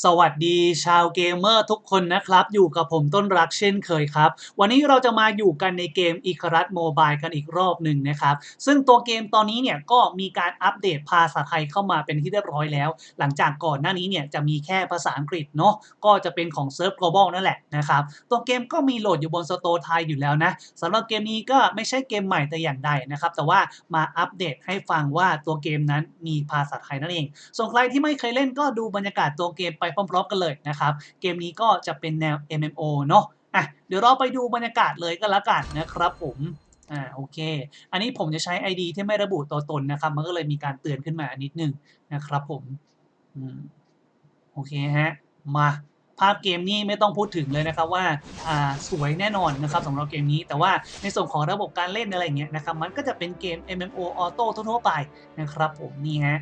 สวัสดีชาวเกมเมอร์ทุกคนนะครับ อยู่กับผมต้นรักเช่นเคยครับ วันนี้เราจะมาอยู่กันในเกมอีครัตโมบายกันอีกรอบหนึ่งนะครับ ซึ่งตัวเกมตอนนี้เนี่ยก็มีการอัปเดตภาษาไทยเข้ามาเป็นที่เรียบร้อยแล้ว หลังจากก่อนหน้านี้เนี่ยจะมีแค่ภาษาอังกฤษเนาะก็จะเป็นของเซิร์ฟ global นั่นแหละนะครับ ตัวเกมก็มีโหลดอยู่บนสโตร์ไทยอยู่แล้วนะสำหรับเกมนี้ก็ไม่ใช่เกมใหม่แต่อย่างใดนะครับแต่ว่ามาอัปเดตให้ฟังว่าตัวเกมนั้นมีภาษาไทยนั่นเองส่วนใครที่ไม่เคยเล่นก็ดูบรรยากาศตัวเกมไปพร้อมๆกันเลยนะครับเกมนี้ก็จะเป็นแนว MMO เนาะอะเดี๋ยวเราไปดูบรรยากาศเลยก็แล้วกันนะครับผมอ่าโอเค อันนี้ผมจะใช้ ID ที่ไม่ระบุตัวตนนะครับ มันก็เลยมีการเตือนขึ้นมานิดนึงนะครับผมอืมโอเคฮะมาภาพเกมนี้ไม่ต้องพูดถึงเลยนะครับว่าอ่าสวยแน่นอนนะครับสำหรับเกมนี้ แต่ว่าในส่วนของระบบการเล่นอะไรเงี้ยนะครับมันก็จะเป็นเกม MMO ออโต้ทั่วๆไปนะครับผมนี่ฮะ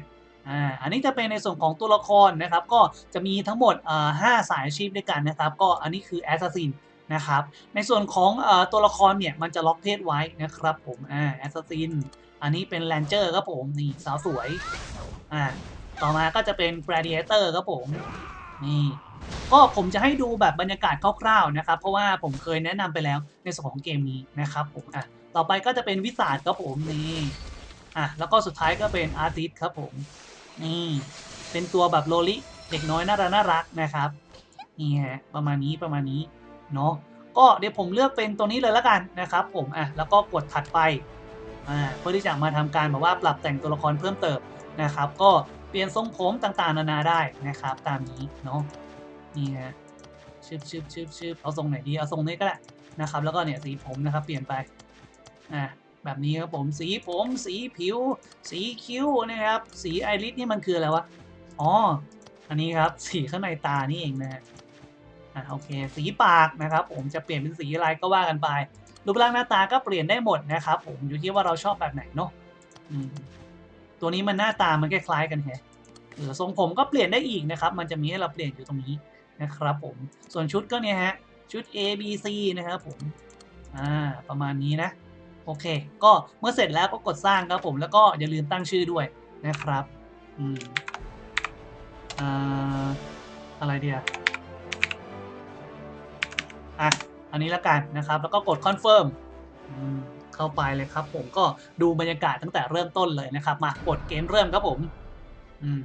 อ่าอันนี้จะเป็นในส่วนของตัวละครนะครับ ก็จะมีทั้งหมดอ่าห้าสายอาชีพด้วยกันนะครับ ก็อันนี้คือแอสซัสซินนะครับในส่วนของอตัวละครเนี่ยมันจะล็อกเพศไว้นะครับผมอ่าแอสซัสซินอันนี้เป็นแรนเจอร์ครับผมนี่สาวสวยอ่าต่อมาก็จะเป็น Gladiator ครับผมนี่ก็ผมจะให้ดูแบบบรรยากาศคร่าวๆนะครับ เพราะว่าผมเคยแนะนำไปแล้วในส่วนของเกมนี้นะครับผมอะต่อไปก็จะเป็นวิสาดครับผมนี่อะแล้วก็สุดท้ายก็เป็นอาร์ติสครับผม นี่ เป็นตัวแบบโลลิเด็กน้อยน่ารักน่ารักนะครับ นี่ฮะประมาณนี้ประมาณนี้เนาะก็เดี๋ยวผมเลือกเป็นตัวนี้เลยละกันนะครับ ผมอะแล้วก็กดถัดไปอ่าเพื่อที่จะมาทำการแบบว่าปรับแต่งตัวละครเพิ่มเติมนะครับ ก็เปลี่ยนทรงผมต่างๆ นานาได้นะครับ ตามนี้เนาะนี่ฮะชึบชึบชึบชึบเอาทรงไหนดีเอาทรงนี้ก็ได้นะครับ แล้วก็เนี่ยสีผมนะครับ เปลี่ยนไปอ่า แบบนี้ครับผมสีผมสีผิว สีคิ้วนะครับ สีไอริสนี่มันคืออะไรวะอ๋ออันนี้ครับสีข้างในตานี่เองนะฮะอ่าโอเค สีปากนะครับ ผมจะเปลี่ยนเป็นสีอะไรก็ว่ากันไปรูปร่างหน้าตาก็เปลี่ยนได้หมดนะครับ ผมอยู่ที่ว่าเราชอบแบบไหนเนาะตัวนี้มันหน้าตามันคล้ายๆกันแฮะเออทรงผมก็เปลี่ยนได้อีกนะครับ มันจะมีให้เราเปลี่ยนอยู่ตรงนี้นะครับ ผมส่วนชุดก็เนี่ยฮะชุด A B C นะครับผมอ่าประมาณนี้นะ โอเค ก็เมื่อเสร็จแล้วก็กดสร้างครับผมแล้วก็อย่าลืมตั้งชื่อด้วยนะครับอืมอ่าอะไรเดียอะอันนี้ละกันนะครับ แล้วก็กดคอนเฟิร์มเข้าไปเลยครับ ผมก็ดูบรรยากาศตั้งแต่เริ่มต้นเลยนะครับ มากดเกมเริ่มครับผมอืม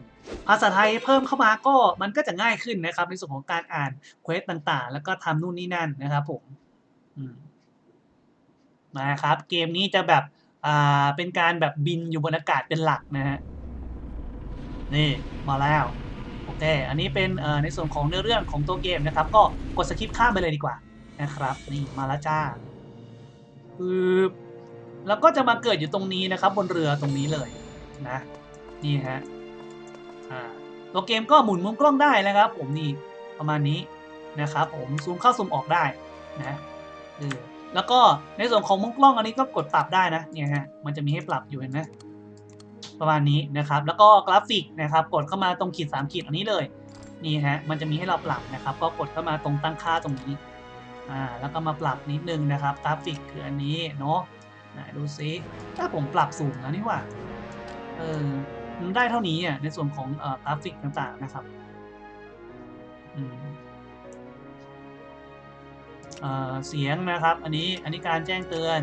ภาษาไทยเพิ่มเข้ามาก็มันก็จะง่ายขึ้นนะครับ ในส่วนของการอ่านเควสต่างๆ แล้วก็ทำนู่นนี่นั่นนะครับ ผมอืม นะครับ เกมนี้จะแบบอ่าเป็นการแบบบินอยู่บนอากาศเป็นหลักนะฮะนี่มาแล้วโอเคอันนี้เป็นเอ่อในส่วนของเนื้อเรื่องของตัวเกมนะครับ ก็กดสคิปข้ามไปเลยดีกว่านะครับนี่มาแล้วจ้าคือแล้วก็จะมาเกิดอยู่ตรงนี้นะครับ บนเรือตรงนี้เลยนะนี่ฮะตัวเกมก็หมุนมุมกล้องได้นะครับ ผมนี่ประมาณนี้นะครับ ผมซูมเข้าซูมออกได้นะเออ แล้วก็ในส่วนของมุมกล้องอันนี้ก็กดปรับได้นะเนี่ยฮะมันจะมีให้ปรับอยู่เห็นไหมประมาณนี้นะครับ แล้วก็กราฟิกนะครับ กดเข้ามาตรงขีด3ขีดอันนี้เลยนี่ฮะมันจะมีให้เราปรับนะครับ ก็กดเข้ามาตรงตั้งค่าตรงนี้อ่าแล้วก็มาปรับนิดนึงนะครับกราฟิกคืออันนี้เนาะดูซิถ้าผมปรับสูงแล้วนี่ว่าเออได้เท่านี้อะในส่วนของเอ่อกราฟิกต่างๆนะครับอืม เเสียงนะครับ อันนี้อันนี้การแจ้งเตือน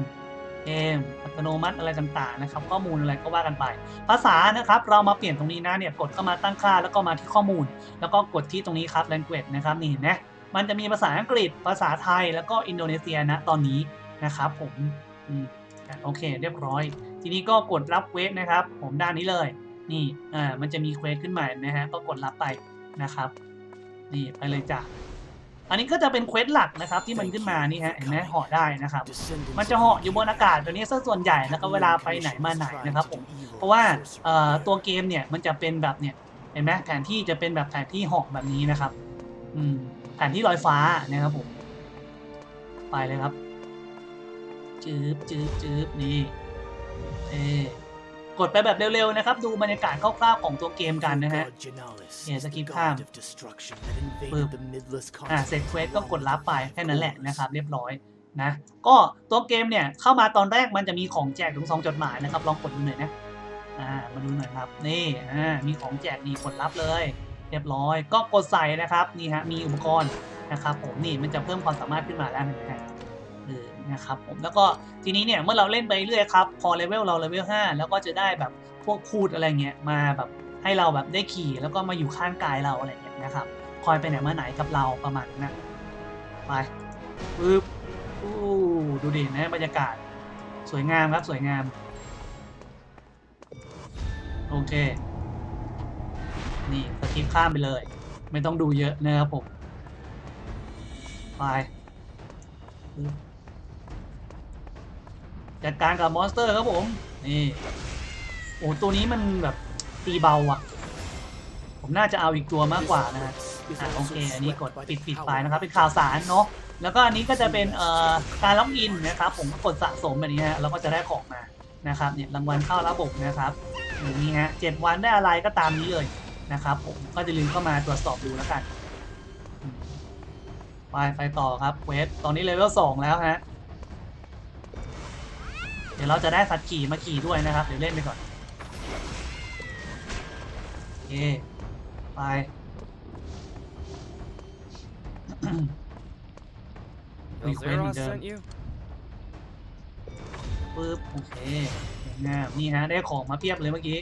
เกมอัตโนมัติอะไรต่างๆนะครับ ข้อมูลอะไรก็ว่ากันไป ภาษานะครับ เรามาเปลี่ยนตรงนี้นะเนี่ยกดเข้ามาตั้งค่าแล้วก็มาที่ข้อมูล แล้วก็กดที่ตรงนี้ครับ language นะครับนี่เห็นไหมมันจะมีภาษาอังกฤษภาษาไทยแล้วก็อินโดนีเซียนะตอนนี้นะครับผมโอเค เรียบร้อย ทีนี้ก็กดรับเควสนะครับ ผมด้านนี้เลย นี่อ่ามันจะมีเควสขึ้นมานะฮะก็กดรับไปนะครับ นี่ไปเลยจ้ะ อันนี้ก็จะเป็นเควสหลักนะครับที่มันขึ้นมานี่ฮะเห็นไหมห่อได้นะครับ มันจะเหาะอยู่บนอากาศตัวนี้ซะส่วนใหญ่แล้วก็เวลาไปไหนมาไหนนะครับผมเพราะว่าตัวเกมเนี่ยมันจะเป็นแบบเนี่ยเห็นไหมแผนที่จะเป็นแบบแผนที่เหาะแบบนี้นะครับ อืมแผนที่ลอยฟ้านะครับผมไปเลยครับจืบจืบจืบนี่เอ กดไปแบบเร็วๆนะครับ ดูบรรยากาศคร่าวๆของตัวเกมกันนะฮะเนี่ยสกิปข้ามปึ๊บอ่าอ่าเสเสร็ร็จจเควเควสสก็ก็กกดดรัรับบไปไปแค่แค่นั้นั้นนแหแหละละนะนะคครัรับบเรียบร้อยนะ ก็ตัวเกมเนี่ยเข้ามาตอนแรกมันจะมีของแจกถึงสองจดหมายนะครับ ลองกดดูหน่อยนะอ่ามาดูหน่อยครับ นี่อ่ามีของแจกนี่กดรับเลย เรียบร้อย ก็กดใส่นะครับนี่ฮะมีอุปกรณ์นะครับผมนี่มันจะเพิ่มความสามารถขึ้นมาแล้วเห็นไหมฮะเออ นะครับผมแล้วก็ทีนี้เนี่ยเมื่อเราเล่นไปเรื่อยครับพอเลเวลเราเลเวล5แล้วก็จะได้แบบพวกพูดอะไรเงี้ยมาแบบให้เราแบบได้ขี่แล้วก็มาอยู่ข้างกายเราอะไรเงี้ยนะครับคอยไปไหนมาไหนกับเราประมาณนั้นไปปึ๊บอู้ดูดินะบรรยากาศ สวยงามครับสวยงาม โอเค นี่สกิปข้ามไปเลย ไม่ต้องดูเยอะนะครับผม ไป จัดการกับมอนสเตอร์ครับผม นี่ โอ้ตัวนี้มันแบบตีเบาอะ ผมน่าจะเอาอีกตัวมากกว่านะฮะอ่าโอเค อันนี้กดปิดปิดไปนะครับ เป็นข่าวสารเนาะ แล้วก็อันนี้ก็จะเป็นเอ่อการล็อกอินนะครับ ผมก็กดสะสมแบบนี้ฮะแล้วก็จะได้ของมา นะครับ เนี่ยรางวัลเข้าระบบนะครับอย่างนี้ฮะเจ็ดวันได้อะไรก็ตามนี้เลยนะครับ ผม ก็จะลืมเข้ามาตรวจสอบดูแล้วกัน ไปไปต่อครับเวฟตอนนี้เลเวลสองแล้วฮะ ดี๋ยวเราจะได้สัตว์ขี่มาขี่ด้วยนะครับ เดี๋ยวเล่นไปก่อนโอเคไป Yo, Wait, wait a Zeros minute. sent you? ปึ๊บโอเคสวยงามนี่ฮะได้ของมาเพียบเลยเมื่อกี้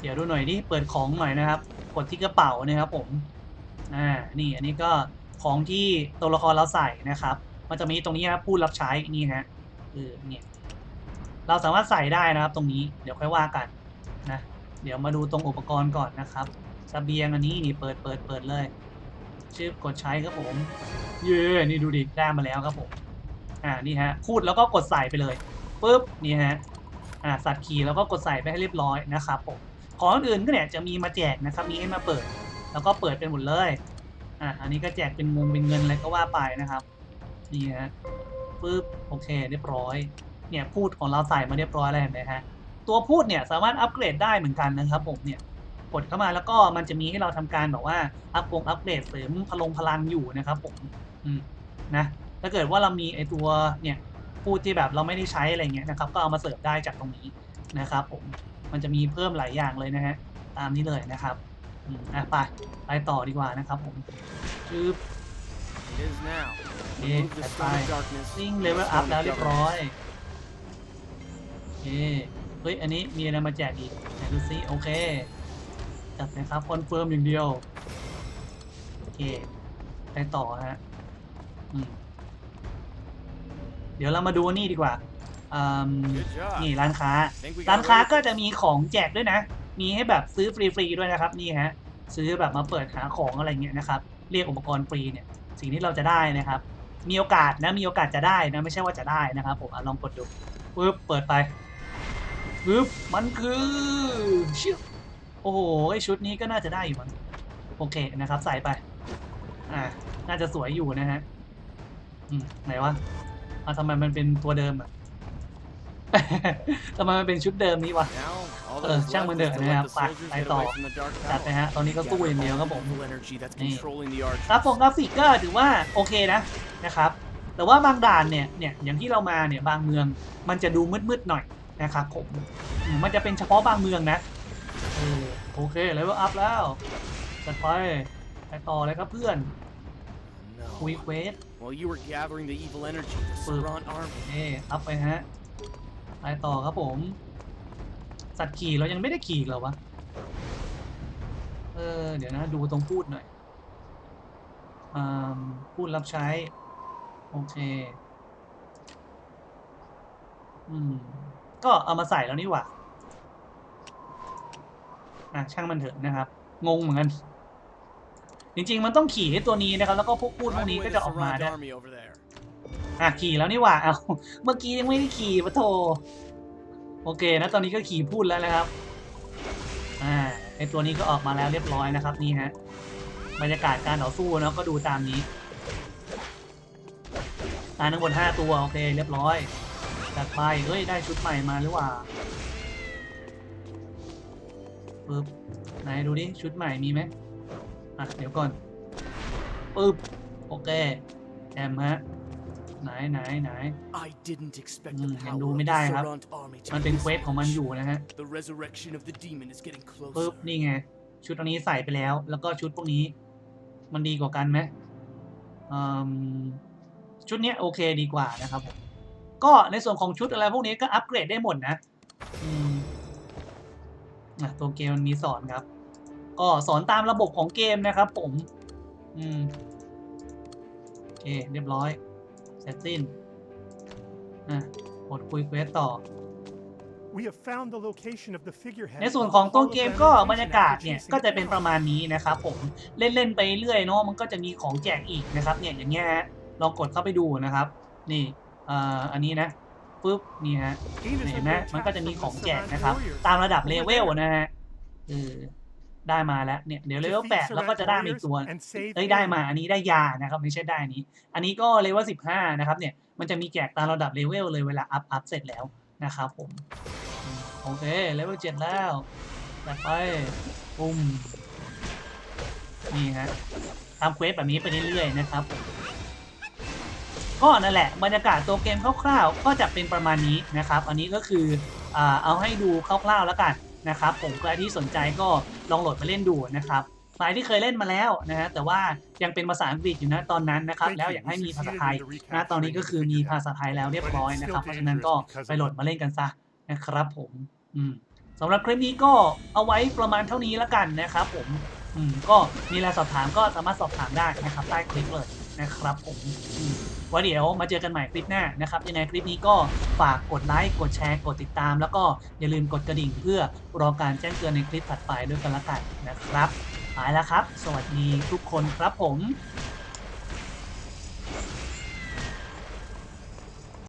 เดี๋ยวดูหน่อยดิเปิดของหน่อยนะครับ กดที่กระเป๋านะครับผมอ่านี่อันนี้ก็ของที่ตัวละครเราใส่นะครับ มันจะมีตรงนี้ครับผู้รับใช้นี่ฮะเออเนี่ย เราสามารถใส่ได้นะครับตรงนี้เดี๋ยวค่อยว่ากันนะเดี๋ยวมาดูตรงอุปกรณ์ก่อนนะครับเสเบียงอันนี้นี่เปิดเปิดเปิดเลยชื่อกดใช้ครับผมเย้นี่ดูดิได้มาแล้วครับผมอ่านี่ฮะพูดแล้วก็กดใส่ไปเลยปุ๊บนี่ฮะอ่าสัตว์ขี่แล้วก็กดใส่ไปให้เรียบร้อยนะครับผมของอื่นก็เนี่ยจะมีมาแจกนะครับมีให้มาเปิด แล้วก็เปิดเป็นหมดเลยอ่าอันนี้ก็แจกเป็นงงเป็นเงินอะไรก็ว่าไปนะครับนี่ฮะปุ๊บโอเคเรียบร้อย เนี่ยพูดของเราใส่มาเรียบร้อยแล้วเห็นไหมฮะตัวพูดเนี่ยสามารถอัปเกรดได้เหมือนกันนะครับผมเนี่ยกดเข้ามาแล้วก็มันจะมีให้เราทำการแบบว่าอัพกงอัปเกรดเสริมพลงพลังอยู่นะครับผมอืมนะถ้าเกิดว่าเรามีไอตัวเนี่ยพูดที่แบบเราไม่ได้ใช้อะไรเงี้ยนะครับ ก็เอามาเสิร์ฟได้จากตรงนี้นะครับ ผมมันจะมีเพิ่มหลายอย่างเลยนะฮะตามนี้เลยนะครับอืมอะไปไปต่อดีกว่านะครับผมชืบ It is now. Yeah, Remove the that's stone of fine. darkness. ซิ่งเลเวลอัพแล้วเรียบร้อยโอ เค เฮ้ย อันนี้มีอะไรมาแจกอีกไหนดูซิโอเค จัดนะครับคอนเฟิร์มอย่างเดียว โอเค ไปต่อฮะอืมเดี๋ยวเรามาดูนี่ดีกว่าอืม Good job. นี่ร้านค้า Think we ร้าน got ค้า ready? ก็จะมีของแจกด้วยนะ มีให้แบบซื้อฟรีๆด้วยนะครับ นี่ฮะ ซื้อแบบมาเปิดหาของอะไรเงี้ยนะครับ เรียกอุปกรณ์ฟรีเนี่ย สิ่งที่เราจะได้นะครับ มีโอกาสนะ มีโอกาสจะได้นะ ไม่ใช่ว่าจะได้นะครับ ผมอะลองกดดูปึ๊บเปิดไป ปึ๊บมันคือเชิวโอ้โหชุดนี้ก็น่าจะได้อยู่มั้งโอเคนะครับ ใส่ไป อ่า น่าจะสวยอยู่นะฮะอืมไหนวะอะทำไมมันเป็นตัวเดิมอะทำไมมันเป็นชุดเดิมนี้วะเออช่างมันเถ is อะนะครับไปไปต่อจัดไปฮะตอนนี้ก็สู้อย่างเดียวครับผม Evil energy that's Hey. controlling the arch. กราฟงกราฟิกก็ถือว่าโอเคนะนะครับ แต่ว่าบางด่านเนี่ยเนี่ยอย่างที่เรามาเนี่ยบางเมืองมันจะดูมืดๆหน่อย นะครับผมอืมมันจะเป็นเฉพาะบางเมืองนะเออโอเคเลเวลอัพแล้วจัดไปไปต่อเลยครับเพื่อนคุย No. เควส While you were gathering the evil energy, the Well- Sauron army เออัพไปฮะไปต่อครับผม สัตว์ขี่เรายังไม่ได้ขี่อีกเหรอวะ เออ เดี๋ยวนะ ดูตรงพูดหน่อยอ่าพูดรับใช้ โอเค อืม ก็เอามาใส่แล้วนี่หว่าอะช่างมันเถอะนะครับ งงเหมือนกัน จริง ๆ มันต้องขี่ให้ตัวนี้นะครับ แล้วก็พวกพูดพวก Drive นี้ away ก็ the จะออกมา Sauron ได้ army over there. อะขี่แล้วนี่หว่าเอาเมื่อกี้ยังไม่ได้ขี่ปะโทโอเคนะตอนนี้ก็ขี่พูดแล้วนะครับอ่าไอตัวนี้ก็ออกมาแล้วเรียบร้อยนะครับนี่ฮะบรรยากาศการต่อสู้เนาะก็ดูตามนี้ตายทั้งหมดห้าตัวโอเคเรียบร้อย จัดไปเฮ้ย ได้ชุดใหม่มาหรือว่าปึ๊บไหนดูดิ ชุดใหม่มีไหมอะ เดี๋ยวก่อนปึ๊บโอเคแอมฮะ ไหนไหนไหน I didn't expect อื the มยัง power ดู of ไม่ the ได้ครับ Sauron army to มัน be เป็น this เควสของมัน large. อยู่นะฮะ The resurrection of the demon is getting ปึ๊บ closer. นี่ไง ชุดอันนี้ใส่ไปแล้ว แล้วก็ชุดพวกนี้ มันดีกว่ากันไหมอืมชุดเนี้ยโอเคดีกว่านะครับผม ก็ในส่วนของชุดอะไรพวกนี้ก็อัปเกรดได้หมดนะอืมอะตัวเกมมันมีสอนครับ ก็สอนตามระบบของเกมนะครับ ผม อืมโอเคเรียบร้อยเสร็จสิ้นอะกดคุยเควสต่อ We have found the location of the figurehead ในส่วนของตัวเกมก็บรรยากาศเนี่ยก็จะเป็นประมาณนี้นะครับผมเล่นๆไปเรื่อยเนาะมันก็จะมีของแจกอีกนะครับ เนี่ยอย่างเงี้ยฮะลองกดเข้าไปดูนะครับ นี่เอ่ออันนี้นะปึ๊บนี่ฮะ Ain is เห็น under ไหม attack มันก็จะมี from ของ the แจก Savant นะครับ warriors. ตามระดับเลเวลนะฮะเออได้มาแล้วเนี่ยเดี๋ยวเลเวล Defeat แปดแล้วก็ Savant จะได้มาอีก warriors ตัว and save เอ้ยได้ Ain. มาอันนี้ได้ยานะครับไม่ใช่ได้อันนี้ อันนี้ก็เลเวลสิบห้านะครับเนี่ยมันจะมีแจกตามระดับเลเวลเลยเวลาอัพอัพเสร็จแล้วนะครับผมอืมโอเคเลเวลเจ็ดแล้วจัดไปปุ่มนี่ฮะทำเควสแบบนี้ไปเรื่อยๆนะครับผม ก็นั่นแหละบรรยากาศตัวเกมคร่าวๆ ก็จะเป็นประมาณนี้นะครับ อันนี้ก็คืออ่าเอาให้ดูคร่าวๆแล้วกันนะครับ ผมใครที่สนใจก็ลองโหลดมาเล่นดูนะครับใครที่เคยเล่นมาแล้วนะฮะแต่ว่ายังเป็นภาษาอังกฤษอยู่นะตอนนั้นนะครับ แล้วอยากให้มีภาษาไทยนะตอนนี้ก็คือมีภาษาไทยแล้วเรียบร้อยนะครับ เพราะฉะนั้นก็ไปโหลดมาเล่นกันซะนะครับผมอืมสำหรับคลิปนี้ก็เอาไว้ประมาณเท่านี้แล้วกันนะครับ ผมอืมก็มีอะไรสอบถามก็สามารถสอบถามได้นะครับใต้คลิปเลย นะครับผมว่าเดี๋ยวมาเจอกันใหม่คลิปหน้านะครับยังไงคลิปนี้ก็ฝากกดไลค์กดแชร์กดติดตาม แล้วก็อย่าลืมกดกระดิ่งเพื่อรอการแจ้งเตือนในคลิปถัดไปด้วยกันละกันนะครับไปแล้วครับ สวัสดีทุกคนครับผม